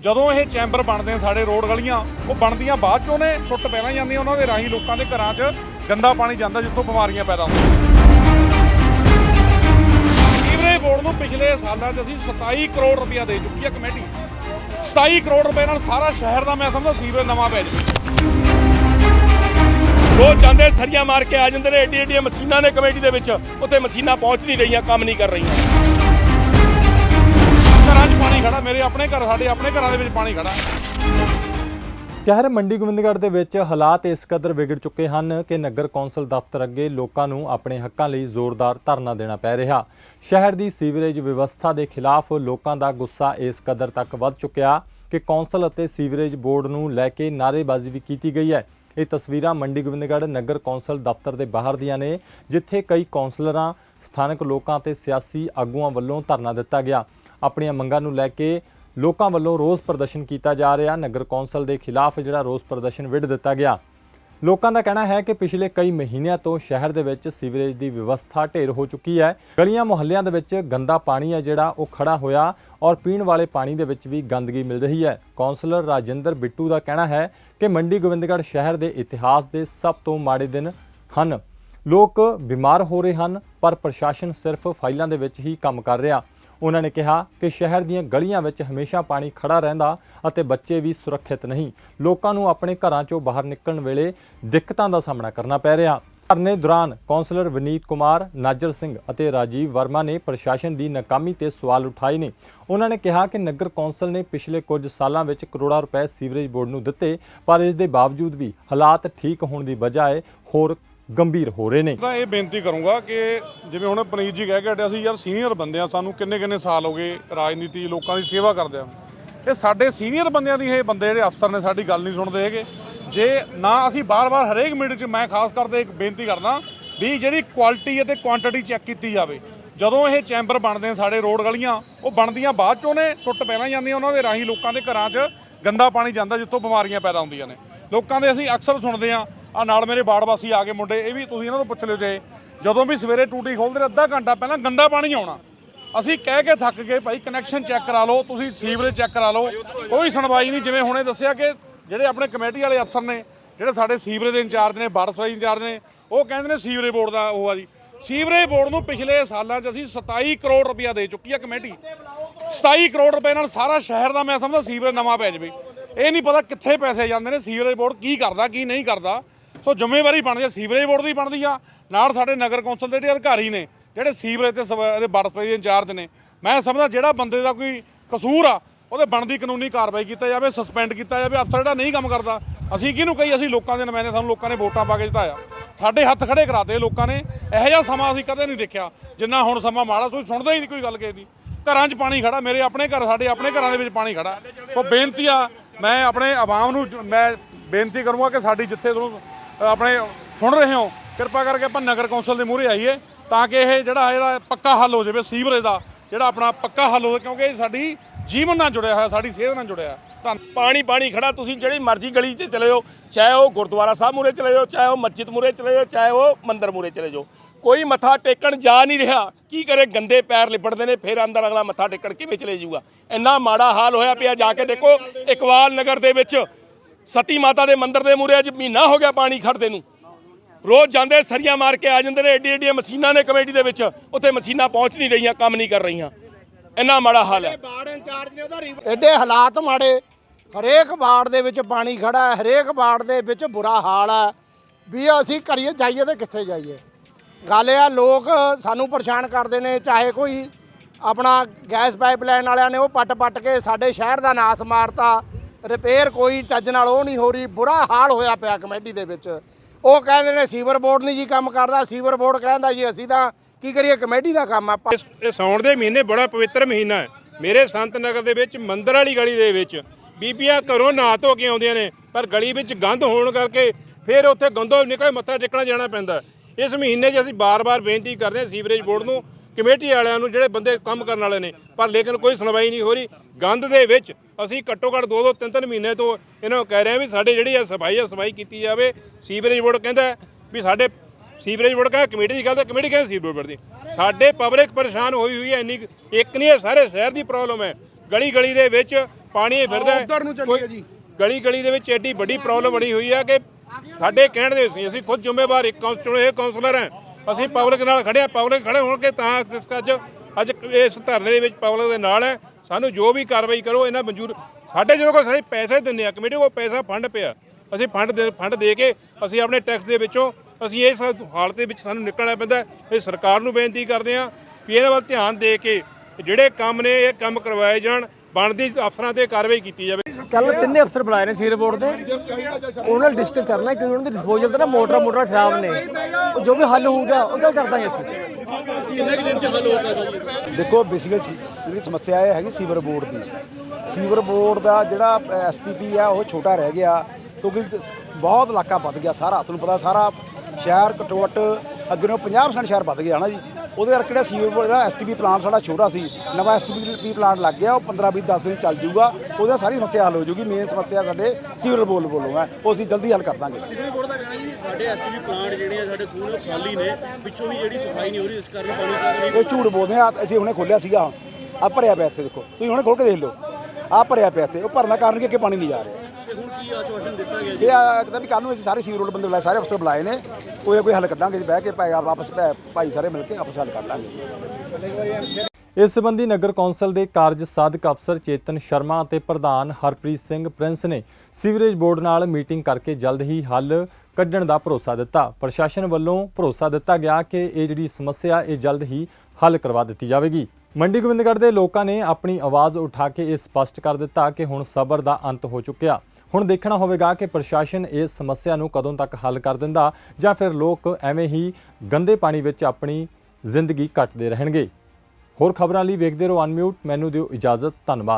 ਜਦੋਂ ਇਹ ਚੈਂਬਰ ਬਣਦੇ ਆ ਸਾਡੇ ਰੋਡ ਗਲੀਆਂ, ਉਹ ਬਣਦੀਆਂ ਬਾਅਦ ਚੋਂ ਨੇ, ਟੁੱਟ ਪਹਿਲਾਂ ਜਾਂਦੀਆਂ ਉਹਨਾਂ ਦੇ ਰਾਹੀਂ ਲੋਕਾਂ ਦੇ ਘਰਾਂ 'ਚ ਗੰਦਾ ਪਾਣੀ ਜਾਂਦਾ ਜਿੱਥੋਂ ਬਿਮਾਰੀਆਂ ਪੈਦਾ ਹੁੰਦੀਆਂ। ਸੀਵਰੇਜ ਬੋਰਡ ਨੂੰ ਪਿਛਲੇ ਸਾਲਾਂ 'ਚ ਅਸੀਂ 27 ਕਰੋੜ ਰੁਪਇਆ ਦੇ ਚੁੱਕੀ ਹੈ ਕਮੇਟੀ। 27 ਕਰੋੜ ਰੁਪਏ ਨਾਲ ਸਾਰਾ ਸ਼ਹਿਰ ਦਾ ਮੈਂ ਸਮਝਦਾ ਸੀਵਰੇਜ ਨਵਾਂ ਪੈ ਜਾਵੇ। ਉਹ ਜਾਂਦੇ ਸਰੀਆਂ ਮਾਰ ਕੇ ਆ ਜਾਂਦੇ ਨੇ ਏਡੀ ਏਡੀਆਂ ਮਸ਼ੀਨਾਂ ਨੇ ਕਮੇਟੀ ਦੇ ਵਿੱਚ, ਉੱਥੇ ਮਸ਼ੀਨਾਂ ਪਹੁੰਚ ਨਹੀਂ ਰਹੀਆਂ, ਕੰਮ ਨਹੀਂ ਕਰ ਰਹੀਆਂ। ਘਰਾਂ 'ਚ ਪਾਣੀ ਖੜਾ, ਮੇਰੇ ਆਪਣੇ ਘਰ, ਸਾਡੇ ਆਪਣੇ ਘਰਾਂ ਦੇ ਵਿੱਚ ਪਾਣੀ ਖੜਾ। ਸ਼ਹਿਰ ਮੰਡੀ ਗੋਬਿੰਦਗੜ੍ਹ ਦੇ ਵਿੱਚ ਹਾਲਾਤ ਇਸ ਕਦਰ ਵਿਗੜ ਚੁੱਕੇ ਹਨ ਕਿ ਨਗਰ ਕੌਂਸਲ ਦਫ਼ਤਰ ਅੱਗੇ ਲੋਕਾਂ ਨੂੰ ਆਪਣੇ ਹੱਕਾਂ ਲਈ ਜ਼ੋਰਦਾਰ ਧਰਨਾ ਦੇਣਾ ਪੈ ਰਿਹਾ। ਸ਼ਹਿਰ ਦੀ ਸੀਵਰੇਜ ਵਿਵਸਥਾ ਦੇ ਖਿਲਾਫ ਲੋਕਾਂ ਦਾ ਗੁੱਸਾ ਇਸ ਕਦਰ ਤੱਕ ਵੱਧ ਚੁੱਕਿਆ ਕਿ ਕੌਂਸਲ ਅਤੇ ਸੀਵਰੇਜ ਬੋਰਡ ਨੂੰ ਲੈ ਕੇ ਨਾਅਰੇਬਾਜ਼ੀ ਵੀ ਕੀਤੀ ਗਈ ਹੈ। ਇਹ ਤਸਵੀਰਾਂ ਮੰਡੀ ਗੋਬਿੰਦਗੜ੍ਹ ਨਗਰ ਕੌਂਸਲ ਦਫ਼ਤਰ ਦੇ ਬਾਹਰ ਦੀਆਂ ਨੇ, ਜਿੱਥੇ ਕਈ ਕੌਂਸਲਰਾਂ, ਸਥਾਨਕ ਲੋਕਾਂ ਤੇ ਸਿਆਸੀ ਆਗੂਆਂ ਵੱਲੋਂ ਧਰਨਾ ਦਿੱਤਾ ਗਿਆ। ਆਪਣੀਆਂ ਮੰਗਾਂ ਨੂੰ ਲੈ ਕੇ ਲੋਕਾਂ ਵੱਲੋਂ ਰੋਸ ਪ੍ਰਦਰਸ਼ਨ ਕੀਤਾ ਜਾ ਰਿਹਾ। ਨਗਰ ਕੌਂਸਲ ਦੇ ਖਿਲਾਫ ਜਿਹੜਾ ਰੋਸ ਪ੍ਰਦਰਸ਼ਨ ਵਿੱਢ ਦਿੱਤਾ ਗਿਆ। ਲੋਕਾਂ ਦਾ ਕਹਿਣਾ ਹੈ ਕਿ ਪਿਛਲੇ ਕਈ ਮਹੀਨਿਆਂ ਤੋਂ ਸ਼ਹਿਰ ਦੇ ਵਿੱਚ ਸੀਵਰੇਜ ਦੀ ਵਿਵਸਥਾ ਢੇਰ ਹੋ ਚੁੱਕੀ ਹੈ। ਗਲੀਆਂ ਮੁਹੱਲਿਆਂ ਦੇ ਵਿੱਚ ਗੰਦਾ ਪਾਣੀ ਹੈ ਜਿਹੜਾ, ਉਹ ਖੜਾ ਹੋਇਆ ਔਰ ਪੀਣ ਵਾਲੇ ਪਾਣੀ ਦੇ ਵਿੱਚ ਵੀ ਗੰਦਗੀ ਮਿਲ ਰਹੀ ਹੈ। ਕੌਂਸਲਰ ਰਾਜਿੰਦਰ ਬਿੱਟੂ ਦਾ ਕਹਿਣਾ ਹੈ ਕਿ ਮੰਡੀ ਗੋਬਿੰਦਗੜ੍ਹ ਸ਼ਹਿਰ ਦੇ ਇਤਿਹਾਸ ਦੇ ਸਭ ਤੋਂ ਮਾੜੇ ਦਿਨ ਹਨ। ਲੋਕ ਬਿਮਾਰ ਹੋ ਰਹੇ ਹਨ, ਪਰ ਪ੍ਰਸ਼ਾਸਨ ਸਿਰਫ ਫਾਈਲਾਂ ਦੇ ਵਿੱਚ ਹੀ ਕੰਮ ਕਰ ਰਿਹਾ। ਉਹਨਾਂ ਨੇ ਕਿਹਾ ਕਿ ਸ਼ਹਿਰ ਦੀਆਂ ਗਲੀਆਂ ਵਿੱਚ ਹਮੇਸ਼ਾ ਪਾਣੀ ਖੜਾ ਰਹਿੰਦਾ ਅਤੇ ਬੱਚੇ ਵੀ ਸੁਰੱਖਿਅਤ ਨਹੀਂ। ਲੋਕਾਂ ਨੂੰ ਆਪਣੇ ਘਰਾਂ ਚੋਂ ਬਾਹਰ ਨਿਕਲਣ ਵੇਲੇ ਦਿੱਕਤਾਂ ਦਾ ਸਾਹਮਣਾ ਕਰਨਾ ਪੈ ਰਿਹਾ। ਧਰਨੇ ਦੌਰਾਨ ਕੌਂਸਲਰ ਵਿਨੀਤ ਕੁਮਾਰ, ਨਾਜਰ ਸਿੰਘ ਅਤੇ ਰਾਜੀਵ ਵਰਮਾ ਨੇ ਪ੍ਰਸ਼ਾਸਨ ਦੀ ਨਾਕਾਮੀ ਤੇ ਸਵਾਲ ਉਠਾਏ ਨੇ। ਉਹਨਾਂ ਨੇ ਕਿਹਾ ਕਿ ਨਗਰ ਕੌਂਸਲ ਨੇ ਪਿਛਲੇ ਕੁਝ ਸਾਲਾਂ ਵਿੱਚ ਕਰੋੜਾਂ ਰੁਪਏ ਸੀਵਰੇਜ ਬੋਰਡ ਨੂੰ ਦਿੱਤੇ, ਪਰ ਇਸ ਦੇ ਬਾਵਜੂਦ ਵੀ ਹਾਲਾਤ ਠੀਕ ਹੋਣ ਦੀ ਬਜਾਏ ਹੋਰ ਗੰਭੀਰ ਹੋ ਰਹੇ ਨੇ। ਤਾਂ ਇਹ ਬੇਨਤੀ ਕਰੂੰਗਾ ਕਿ ਜਿਵੇਂ ਹੁਣ ਪਨੀਤ ਜੀ ਕਹਿ ਕੇ ਹਟਿਆ ਸੀ, ਯਾਰ ਸੀਨੀਅਰ ਬੰਦੇ ਆ, ਸਾਨੂੰ ਕਿੰਨੇ ਕਿੰਨੇ ਸਾਲ ਹੋ ਗਏ ਰਾਜਨੀਤੀ, ਲੋਕਾਂ ਦੀ ਸੇਵਾ ਕਰਦੇ ਆ। ਇਹ ਸਾਡੇ ਸੀਨੀਅਰ ਬੰਦਿਆਂ ਦੀ ਇਹ ਬੰਦੇ ਜਿਹੜੇ ਅਫਸਰ ਨੇ, ਸਾਡੀ ਗੱਲ ਨਹੀਂ ਸੁਣਦੇ ਹੈਗੇ। ਜੇ ਨਾ ਅਸੀਂ ਬਾਰ-ਬਾਰ ਹਰੇਕ ਮੀਟਿੰਗ 'ਚ ਮੈਂ ਖਾਸ ਕਰਕੇ ਇੱਕ ਬੇਨਤੀ ਕਰਦਾ ਵੀ ਜਿਹੜੀ ਕੁਆਲਿਟੀ ਅਤੇ ਕੁਆਂਟੀਟੀ ਚੈੱਕ ਕੀਤੀ ਜਾਵੇ, ਜਦੋਂ ਇਹ ਚੈਂਬਰ ਬਣਦੇ ਆ ਸਾਡੇ ਰੋਡ ਗਲੀਆਂ, ਉਹ ਬਣਦੀਆਂ ਬਾਅਦ ਚੋਂ ਨੇ, ਟੁੱਟ ਪਹਿਲਾਂ ਜਾਂਦੀਆਂ ਉਹਨਾਂ ਦੇ ਰਾਹੀਂ ਲੋਕਾਂ ਦੇ ਘਰਾਂ 'ਚ ਗੰਦਾ ਪਾਣੀ ਜਾਂਦਾ ਜਿੱਥੋਂ ਬਿਮਾਰੀਆਂ ਪੈਦਾ ਹੁੰਦੀਆਂ ਨੇ। ਲੋਕਾਂ ਦੇ ਅਸੀਂ ਅਕਸਰ ਸੁਣਦੇ ਆ ਆ ਨਾਲ ਮੇਰੇ ਬਾੜ ਵਾਸੀ ਆ ਗਏ ਮੁੰਡੇ, ਇਹ ਵੀ ਤੁਸੀਂ ਇਹਨਾਂ ਨੂੰ ਪੁੱਛ ਲਿਓ ਜੇ। ਜਦੋਂ ਵੀ ਸਵੇਰੇ ਟੂਟੀ ਖੋਲਦੇ ਨੇ, ਅੱਧਾ ਘੰਟਾ ਪਹਿਲਾਂ ਗੰਦਾ ਪਾਣੀ ਆਉਣਾ। ਅਸੀਂ ਕਹਿ ਕੇ ਥੱਕ ਗਏ, ਭਾਈ ਕਨੈਕਸ਼ਨ ਚੈੱਕ ਕਰਾ ਲਓ, ਤੁਸੀਂ ਸੀਵਰੇਜ ਚੈੱਕ ਕਰਾ ਲਓ। ਕੋਈ ਸੁਣਵਾਈ ਨਹੀਂ, ਜਿਵੇਂ ਹੁਣੇ ਦੱਸਿਆ ਕਿ ਜਿਹੜੇ ਆਪਣੇ ਕਮੇਟੀ ਵਾਲੇ ਅਫਸਰ ਨੇ, ਜਿਹੜੇ ਸਾਡੇ ਸੀਵਰੇਜ ਦੇ ਇੰਚਾਰਜ ਨੇ ਵਾਟਰ ਸਪਲਾਈ ਇੰਚਾਰਜ ਨੇ, ਉਹ ਕਹਿੰਦੇ ਨੇ ਸੀਵਰੇਜ ਬੋਰਡ ਦਾ ਉਹ ਆ ਜੀ। ਸੀਵਰੇਜ ਬੋਰਡ ਨੂੰ ਪਿਛਲੇ ਸਾਲਾਂ 'ਚ ਅਸੀਂ 27 ਕਰੋੜ ਰੁਪਇਆ ਦੇ ਚੁੱਕੀ ਆ ਕਮੇਟੀ। 27 ਕਰੋੜ ਰੁਪਏ ਨਾਲ ਸਾਰਾ ਸ਼ਹਿਰ ਦਾ ਮੈਂ ਸਮਝਦਾ ਸੀਵਰੇਜ ਨਵਾਂ ਪੈ ਜਾਵੇ। ਇਹ ਨਹੀਂ ਪਤਾ ਕਿੱਥੇ ਪੈਸੇ ਜਾਂਦੇ ਨੇ, ਸੀਵਰੇਜ ਬੋਰਡ ਕੀ ਕਰਦਾ, ਕੀ ਨਹੀਂ ਕਰਦਾ। ਸੋ ਜ਼ਿੰਮੇਵਾਰੀ ਬਣਦੀ ਆ, ਸੀਵਰੇਜ ਬੋਰਡ ਦੀ ਬਣਦੀ ਆ। ਨਾਲ ਸਾਡੇ ਨਗਰ ਕੌਂਸਲ ਦੇ ਜਿਹੜੇ ਅਧਿਕਾਰੀ ਨੇ, ਜਿਹੜੇ ਸੀਵਰੇਜ ਤੇ ਸਵ- ਇਹਦੇ ਵਾਟਰ ਸਪਲਾਈ ਦੇ ਇੰਚਾਰਜ ਨੇ, ਮੈਂ ਸਮਝਦਾ ਜਿਹੜਾ ਬੰਦੇ ਦਾ ਕੋਈ ਕਸੂਰ ਆ, ਉਹਦੇ ਬਣਦੀ ਕਾਨੂੰਨੀ ਕਾਰਵਾਈ ਕੀਤਾ ਜਾਵੇ ਸਸਪੈਂਡ ਕੀਤਾ ਜਾਵੇ, ਅਫਸਰ ਜਿਹੜਾ ਨਹੀਂ ਕੰਮ ਕਰਦਾ, ਅਸੀਂ ਕਿਹਨੂੰ ਕਹੀ ਅਸੀਂ ਲੋਕਾਂ ਦੇ ਨੁਮਾਇੰਦੇ, ਸਾਨੂੰ ਲੋਕਾਂ ਨੇ ਵੋਟਾਂ ਪਾ ਕੇ ਜਿਤਾਇਆ। ਸਾਡੇ ਹੱਥ ਖੜੇ ਕਰਾਤੇ ਲੋਕਾਂ ਨੇ। ਇਹੋ ਜਿਹਾ ਸਮਾਂ ਅਸੀਂ ਕਦੇ ਨਹੀਂ ਦੇਖਿਆ, ਜਿੰਨਾ ਹੁਣ ਸਮਾਂ ਮਾੜਾ, ਤੁਸੀਂ ਸੁਣਦਾ ਹੀ ਨਹੀਂ ਕੋਈ ਗੱਲ ਕਿਸੇ ਦੀ। ਘਰਾਂ 'ਚ ਪਾਣੀ ਖੜਾ, ਮੇਰੇ ਆਪਣੇ ਘਰ, ਸਾਡੇ ਆਪਣੇ ਘਰਾਂ ਦੇ ਵਿੱਚ ਪਾਣੀ ਖੜਾ। ਸੋ ਬੇਨਤੀ ਆ, ਮੈਂ ਆਪਣੇ ਆਵਾਮ ਨੂੰ, ਮੈਂ ਬੇਨਤੀ ਕਰੂੰਗਾ ਕਿ ਸਾਡੀ ਜਿੱਥੇ ਤੁਹਾਨੂੰ ਆਪਣੇ ਸੁਣ ਰਹੇ ਹੋ, ਕਿਰਪਾ ਕਰਕੇ ਆਪਾਂ ਨਗਰ ਕੌਂਸਲ ਦੇ ਮੂਹਰੇ ਆਈਏ ਤਾਂ ਕਿ ਇਹ ਜਿਹੜਾ ਇਹਦਾ ਪੱਕਾ ਹੱਲ ਹੋ ਜਾਵੇ, ਸੀਵਰੇਜ ਦਾ, ਜਿਹੜਾ ਆਪਣਾ ਪੱਕਾ ਹੱਲ ਹੋ ਕਿਉਂਕਿ ਇਹ ਸਾਡੀ ਜੀਵਨ ਨਾਲ ਜੁੜਿਆ ਹੋਇਆ, ਸਾਡੀ ਸਿਹਤ ਨਾਲ ਜੁੜਿਆ ਧੰਨ ਪਾਣੀ ਪਾਣੀ ਖੜਾ, ਤੁਸੀਂ ਜਿਹੜੀ ਮਰਜ਼ੀ ਗਲੀ 'ਚ ਚਲੇ ਜਾਓ, ਚਾਹੇ ਉਹ ਗੁਰਦੁਆਰਾ ਸਾਹਿਬ ਮੂਰੇ ਚਲੇ ਜਾਓ, ਚਾਹੇ ਉਹ ਮਸਜਿਦ ਮੂਰੇ ਚਲੇ ਜਾਓ, ਚਾਹੇ ਉਹ ਮੰਦਰ ਮੂਰੇ ਚਲੇ ਜਾਓ। ਕੋਈ ਮੱਥਾ ਟੇਕਣ ਜਾ ਨਹੀਂ ਰਿਹਾ, ਕੀ ਕਰੇ, ਗੰਦੇ ਪੈਰ ਲਿਪੜਦੇ ਨੇ, ਫਿਰ ਅੰਦਰ ਅਗਲਾ ਮੱਥਾ ਟੇਕਣ ਕਿਵੇਂ ਚਲੇ ਜਾਊਗਾ? ਇੰਨਾ ਮਾੜਾ ਹਾਲ ਹੋਇਆ ਪਿਆ, ਜਾ ਕੇ ਦੇਖੋ ਇਕਵਾਲ ਨਗਰ ਦੇ ਵਿੱਚ ਸਤੀ ਮਾਤਾ ਦੇ ਮੰਦਿਰ ਦੇ ਮੂਰੇ ਅੱਜ ਮਹੀਨਾ ਹੋ ਗਿਆ ਪਾਣੀ ਖੜਦੇ ਨੂੰ। ਰੋਜ਼ ਜਾਂਦੇ ਸਰੀਆਂ ਮਾਰ ਕੇ ਆ ਜਾਂਦੇ ਨੇ ਏਡੀ ਏਡੀਆਂ ਮਸ਼ੀਨਾਂ ਨੇ ਕਮੇਟੀ ਦੇ ਵਿੱਚ। ਉੱਥੇ ਮਸ਼ੀਨਾਂ ਪਹੁੰਚ ਨਹੀਂ ਰਹੀਆਂ, ਕੰਮ ਨਹੀਂ ਕਰ ਰਹੀਆਂ। ਇੰਨਾ ਮਾੜਾ ਹਾਲ ਹੈ। ਐਡੇ ਹਾਲਾਤ ਮਾੜੇ। ਹਰੇਕ ਵਾਰਡ ਦੇ ਵਿੱਚ ਪਾਣੀ ਖੜਾ ਹੈ, ਹਰੇਕ ਵਾਰਡ ਦੇ ਵਿੱਚ ਬੁਰਾ ਹਾਲ ਹੈ। ਵੀ ਅਸੀਂ ਕਰੀਏ ਜਾਈਏ ਤੇ ਕਿੱਥੇ ਜਾਈਏ। ਗੱਲ ਇਹ ਆ, ਲੋਕ ਸਾਨੂੰ ਪਰੇਸ਼ਾਨ ਕਰਦੇ ਨੇ, ਚਾਹੇ ਕੋਈ ਆਪਣਾ ਗੈਸ ਪਾਈਪਲਾਈਨ ਵਾਲਿਆਂ ਨੇ ਉਹ ਪੱਟ-ਪੱਟ ਕੇ ਸਾਡੇ ਸ਼ਹਿਰ ਦਾ ਨਾਸ ਮਾਰਤਾ ਰਿਪੇਅਰ ਕੋਈ ਚੱਜ ਨਾਲ ਉਹ ਨਹੀਂ ਹੋ ਰਹੀ, ਬੁਰਾ ਹਾਲ ਹੋਇਆ ਪਿਆ ਕਮੇਟੀ ਦੇ ਵਿੱਚ। ਉਹ ਕਹਿੰਦੇ ਨੇ, ਸੀਵਰ ਬੋਰਡ ਨਹੀਂ ਜੀ ਕੰਮ ਕਰਦਾ, ਸੀਵਰ ਬੋਰਡ ਕਹਿੰਦਾ ਜੀ, ਅਸੀਂ ਤਾਂ ਕੀ ਕਰੀਏ ਕਮੇਟੀ ਦਾ ਕੰਮ ਆਪਾਂ। ਇਸ ਇਹ ਸਾਉਣ ਦੇ ਮਹੀਨੇ ਬੜਾ ਪਵਿੱਤਰ ਮਹੀਨਾ ਹੈ। ਮੇਰੇ ਸੰਤ ਨਗਰ ਦੇ ਵਿੱਚ, ਮੰਦਰ ਵਾਲੀ ਗਲੀ ਦੇ ਵਿੱਚ ਬੀਬੀਆਂ ਘਰੋਂ ਨਹਾ ਧੋ ਕੇ ਆਉਂਦੀਆਂ ਨੇ, ਪਰ ਗਲੀ ਵਿੱਚ ਗੰਦ ਹੋਣ ਕਰਕੇ ਫਿਰ ਉੱਥੇ ਗੰਦੋ ਨਿਕਲ ਮੱਥਾ ਟੇਕਣਾ ਜਾਣਾ ਪੈਂਦਾ। ਇਸ ਮਹੀਨੇ 'ਚ ਅਸੀਂ ਬਾਰ-ਬਾਰ ਬੇਨਤੀ ਕਰਦੇ ਹਾਂ ਸੀਵਰੇਜ ਬੋਰਡ ਨੂੰ ਕਮੇਟੀ ਵਾਲਿਆਂ ਨੂੰ ਜਿਹੜੇ ਬੰਦੇ ਕੰਮ ਕਰਨ ਵਾਲੇ ਨੇ ਪਰ ਲੇਕਿਨ ਕੋਈ ਸੁਣਵਾਈ ਨਹੀਂ ਹੋ ਰਹੀ। ਗੰਦ ਦੇ ਵਿੱਚ ਅਸੀਂ ਘੱਟੋ ਘੱਟ 2-2 3-3 ਮਹੀਨੇ ਤੋਂ ਇਹਨਾਂ ਨੂੰ ਕਹਿ ਰਹੇ ਹਾਂ ਵੀ ਸਾਡੇ ਜਿਹੜੀ ਆ ਸਫ਼ਾਈ ਆ ਸਫ਼ਾਈ ਕੀਤੀ ਜਾਵੇ। ਸੀਵਰੇਜ ਬੋਰਡ ਕਹਿੰਦਾ ਹੈ ਵੀ ਸਾਡੇ ਸੀਵਰੇਜ ਬੋਰਡ ਕਹਿੰਦਾ ਕਮੇਟੀ ਦੀ ਗੱਲ ਤਾਂ ਕਮੇਟੀ ਕਹਿੰਦੀ ਸੀਵਰੇਜ ਬੋਰਡ ਦੀ। ਸਾਡੇ ਪਬਲਿਕ ਪਰੇਸ਼ਾਨ ਹੋਈ ਹੋਈ ਹੈ ਇੰਨੀ ਇੱਕ ਨਹੀਂ ਇਹ ਸਾਰੇ ਸ਼ਹਿਰ ਦੀ ਪ੍ਰੋਬਲਮ ਹੈ। ਗਲੀ ਗਲੀ ਦੇ ਵਿੱਚ ਪਾਣੀ ਫਿਰਦਾ ਹੈ। ਉੱਧਰ ਨੂੰ ਚੱਲੀਏ ਕੋਈ- ਜੀ। ਗਲੀ ਗਲੀ ਦੇ ਵਿੱਚ ਐਡੀ ਵੱਡੀ ਪ੍ਰੋਬਲਮ ਬਣੀ ਹੋਈ ਆ ਕਿ ਸਾਡੇ ਕਹਿਣ ਦੇ ਸੀ ਅਸੀਂ ਖੁਦ ਜ਼ਿੰਮੇਵਾਰ ਇੱਕ ਕਾਉਂਸਲਰ ਇਹ ਕਾਉਂਸਲਰ ਹੈ। ਅਸੀਂ ਪਬਲਿਕ ਨਾਲ ਖੜੇ ਆ ਪਬਲਿਕ ਖੜੇ ਹੋਣ ਕੇ ਤਾਂ ਇਸ ਅੱਜ ਅੱਜ ਇਸ ਧਰਨੇ ਦੇ ਵਿੱਚ ਪਬਲਿਕ ਦੇ ਨਾਲ ਹੈ। ਸਾਨੂੰ ਜੋ ਵੀ ਕਾਰਵਾਈ ਕਰੋ, ਇਹਨਾਂ ਮਨਜ਼ੂਰ ਸਾਡੇ ਜਦੋਂ ਕੋਈ ਅਸੀਂ ਪੈਸੇ ਦਿੰਦੇ ਆ ਕਮੇਟੀ ਕੋਲ ਪੈਸਾ ਫੰਡ ਪਿਆ। ਅਸੀਂ ਫੰਡ ਦੇ ਫੰਡ ਦੇ ਕੇ ਅਸੀਂ ਆਪਣੇ ਟੈਕਸ ਦੇ ਵਿੱਚੋਂ ਅਸੀਂ ਇਸ ਹਾਲਤ ਦੇ ਵਿੱਚ ਸਾਨੂੰ ਨਿਕਲਣਾ ਪੈਂਦਾ ਇਹ ਸਰਕਾਰ ਨੂੰ ਬੇਨਤੀ ਕਰਦੇ ਆ ਵੀ ਇਹਨਾਂ ਵੱਲ ਧਿਆਨ ਦੇ ਕੇ ਜਿਹੜੇ ਕੰਮ ਨੇ, ਇਹ ਕੰਮ ਕਰਵਾਏ ਜਾਣ, ਬਣਦੀ ਅਫਸਰਾਂ ਤੇ ਕਾਰਵਾਈ ਕੀਤੀ ਜਾਵੇ। ਕੱਲ ਤਿੰਨੇ ਅਫਸਰ ਬੁਲਾਏ ਨੇ ਸੀਰ ਬੋਰਡ ਦੇ। ਉਹਨਾਂ ਨਾਲ ਡਿਸਕਸ ਕਰਨਾ ਕਿ ਉਹਨਾਂ ਦੇ ਡਿਸਪੋਜ਼ਲ ਤੇ ਨਾ ਮੋਟਰਾਂ ਮੋਟਰਾਂ ਖਰਾਬ ਨੇ। ਉਹ ਜੋ ਵੀ ਹੱਲ ਹੋਊਗਾ ਉਹ ਗੱਲ ਕਰ ਦਾਂਗੇ ਅਸੀਂ। ਦੇਖੋ ਬੇਸਿਕਲੀ ਜਿਹੜੀ ਸਮੱਸਿਆ ਇਹ ਹੈਗੀ ਸੀਵਰ ਬੋਰਡ ਦੀ। ਸੀਵਰ ਬੋਰਡ ਦਾ ਜਿਹੜਾ ਐਸਟੀਪੀ ਆ ਉਹ ਛੋਟਾ ਰਹਿ ਗਿਆ ਕਿਉਂਕਿ ਬਹੁਤ ਇਲਾਕਾ ਵੱਧ ਗਿਆ ਸਾਰਾ। ਤੁਹਾਨੂੰ ਪਤਾ ਸਾਰਾ ਸ਼ਹਿਰ ਘੱਟੋ ਘੱਟ ਅੱਗੇ ਨੂੰ 50% ਸ਼ਹਿਰ ਵੱਧ ਗਿਆ ਹਨਾ ਜੀ। ਉਹਦੇ ਕਰਕੇ ਜਿਹੜਾ ਸੀਵਰ ਦਾ ਐਸਟੀਪੀ ਪਲਾਂਟ ਸਾਡਾ ਛੋਟਾ ਸੀ ਨਵਾਂ ਐਸਟੀਪੀ ਪਲਾਂਟ ਲੱਗ ਗਿਆ ਉਹ 15 20 10 ਦਿਨ ਚੱਲ ਜਾਊਗਾ। ਉਹਦਾ ਸਾਰੀ ਸਮੱਸਿਆ ਹੱਲ ਹੋ ਜਾਊਗੀ ਮੇਨ ਸਮੱਸਿਆ ਸਾਡੇ ਸੀਵਰ ਵੱਲੋਂ ਹੈ। ਉਹ ਅਸੀਂ ਜਲਦੀ ਹੱਲ ਕਰ ਦਾਂਗੇ। ਬੋਰਡ ਦਾ ਕਹਿਣਾ ਜੀ ਸਾਡੇ ਐਸਟੀਵੀ ਪਲਾਂਟ ਜਿਹੜੇ ਆ ਸਾਡੇ ਖੂਨ ਖਾਲੀ ਨੇ ਪਿੱਛੋਂ ਵੀ ਜਿਹੜੀ ਸਫ਼ਾਈ ਨਹੀਂ ਹੋ ਰਹੀ ਇਸ ਕਾਰਨ ਪਾਣੀ ਨਹੀਂ ਇਹ ਝੂਠ ਬੋਲਦੇ ਆ ਅਸੀਂ ਹੁਣੇ ਖੋਲਿਆ ਸੀਗਾ। ਆ ਭਰਿਆ ਪਿਆ ਇੱਥੇ ਦੇਖੋ। ਤੁਸੀਂ ਹੁਣੇ ਖੋਲ ਕੇ ਦੇਖ ਲਓ। ਆ ਭਰਿਆ ਪਿਆ ਇੱਥੇ। ਉਹ ਭਰਨ ਦਾ ਕਾਰਨ ਕਿ ਅੱਗੇ ਪਾਣੀ ਨਹੀਂ ਜਾ ਰਿਹਾ। ਕੀ ਆਸ਼ਵਾਸਨ ਦਿੱਤਾ ਗਿਆ ਜੀ? ਇਹ ਆ ਕਹਿੰਦਾ ਵੀ ਕੱਲ ਨੂੰ ਅਸੀਂ ਸਾਰੇ ਸੀਵਰ ਰੋਡ ਬੰਦੇ ਬੁਲਾਏ ਸਾਰੇ ਅਫਸਰ ਬੁਲਾਏ ਨੇ। ਕੋਈ ਕੋਈ ਹੱਲ ਕੱਢਾਂਗੇ ਜੀ ਬਹਿ ਕੇ ਭਾਈ ਆਪਸ ਭਾਈ ਸਾਰੇ ਮਿਲ ਕੇ ਆਪਸ ਹੱਲ ਕੱਢ ਲਾਂਗੇ। ਇਸ ਸੰਬੰਧੀ ਨਗਰ ਕੌਂਸਲ ਦੇ ਕਾਰਜ ਸਾਧਕ ਅਫਸਰ ਚੇਤਨ ਸ਼ਰਮਾ ਅਤੇ ਪ੍ਰਧਾਨ ਹਰਪ੍ਰੀਤ ਸਿੰਘ ਪ੍ਰਿੰਸ ਨੇ ਸੀਵਰੇਜ ਬੋਰਡ ਨਾਲ ਮੀਟਿੰਗ ਕਰਕੇ ਜਲਦ ਹੀ ਹੱਲ ਕੱਢਣ ਦਾ ਭਰੋਸਾ ਦਿੱਤਾ। ਪ੍ਰਸ਼ਾਸਨ ਵੱਲੋਂ ਭਰੋਸਾ ਦਿੱਤਾ ਗਿਆ ਕਿ ਇਹ ਜਿਹੜੀ ਸਮੱਸਿਆ ਇਹ ਜਲਦ ਹੀ ਹੱਲ ਕਰਵਾ ਦਿੱਤੀ ਜਾਵੇਗੀ। ਮੰਡੀ ਗੋਬਿੰਦਗੜ੍ਹ ਦੇ ਲੋਕਾਂ ਨੇ ਆਪਣੀ ਆਵਾਜ਼ ਉਠਾ ਕੇ ਇਹ ਸਪਸ਼ਟ ਕਰ ਦਿੱਤਾ ਕਿ ਹੁਣ ਸਬਰ ਦਾ ਅੰਤ ਹੋ ਚੁੱਕਿਆ। ਹੁਣ ਦੇਖਣਾ ਹੋਵੇਗਾ ਕਿ ਪ੍ਰਸ਼ਾਸਨ ਇਸ ਸਮੱਸਿਆ ਨੂੰ ਕਦੋਂ ਤੱਕ ਹੱਲ ਕਰ ਦਿੰਦਾ ਜਾਂ ਫਿਰ ਲੋਕ ਐਵੇਂ ਹੀ ਗੰਦੇ ਪਾਣੀ ਵਿੱਚ ਆਪਣੀ ਜ਼ਿੰਦਗੀ ਕੱਟਦੇ ਰਹਿਣਗੇ। ਹੋਰ ਖਬਰਾਂ ਲਈ ਵੇਖਦੇ ਰਹੋ ਅਨਮਿਊਟ, ਮੈਨੂੰ ਦਿਓ ਇਜਾਜ਼ਤ, ਧੰਨਵਾਦ।